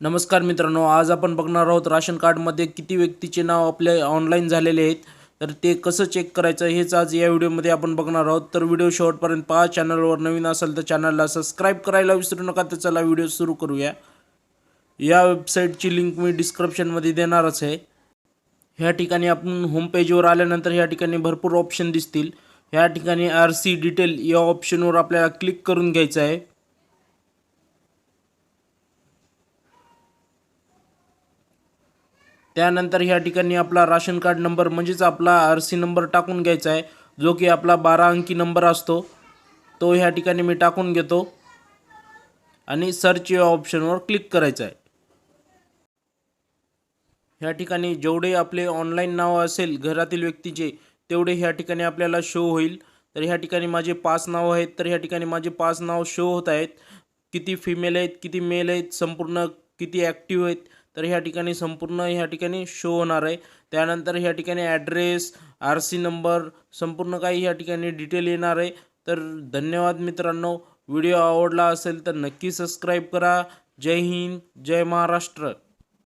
नमस्कार मित्रांनो आज आपण बघणार आहोत राशन कार्डमध्ये किती व्यक्तीचे नाव आपले ऑनलाईन झालेले आहेत. तर ते कसं चेक करायचं हेच आज या व्हिडिओमध्ये आपण बघणार आहोत. तर व्हिडिओ शेवटपर्यंत पहा चॅनलवर नवीन असेल तर चॅनलला सबस्क्राईब करायला विसरू नका तर चला व्हिडिओ सुरू करूया. या वेबसाईटची लिंक मी डिस्क्रिप्शनमध्ये देणारच आहे. ह्या ठिकाणी आपण होमपेजवर आल्यानंतर ह्या ठिकाणी भरपूर ऑप्शन दिसतील. ह्या ठिकाणी आर सी डिटेल या ऑप्शनवर आपल्याला क्लिक करून घ्यायचं आहे. त्यानंतर ह्या ठिकाणी आपला राशन कार्ड नंबर म्हणजेच आपला आर सी नंबर टाकून घ्यायचा आहे जो की आपला बारा अंकी नंबर असतो तो ह्या ठिकाणी मी टाकून घेतो आणि सर्च या ऑप्शनवर क्लिक करायचं आहे. ह्या ठिकाणी जेवढे आपले ऑनलाईन नाव असेल घरातील व्यक्तीचे तेवढे ह्या ठिकाणी आपल्याला शो होईल. तर ह्या ठिकाणी माझे पाच नाव आहेत तर ह्या ठिकाणी माझे पाच नाव शो होत आहेत. किती फिमेल आहेत किती मेल आहेत संपूर्ण किती ॲक्टिव्ह आहेत तर ह्या ठिकाणी संपूर्ण ह्या ठिकाणी शो होणार आहे. त्यानंतर ह्या ठिकाणी ॲड्रेस आर सी नंबर संपूर्ण काही ह्या ठिकाणी डिटेल येणार आहे. तर धन्यवाद मित्रांनो. व्हिडिओ आवडला असेल तर नक्की सबस्क्राईब करा. जय हिंद जय महाराष्ट्र.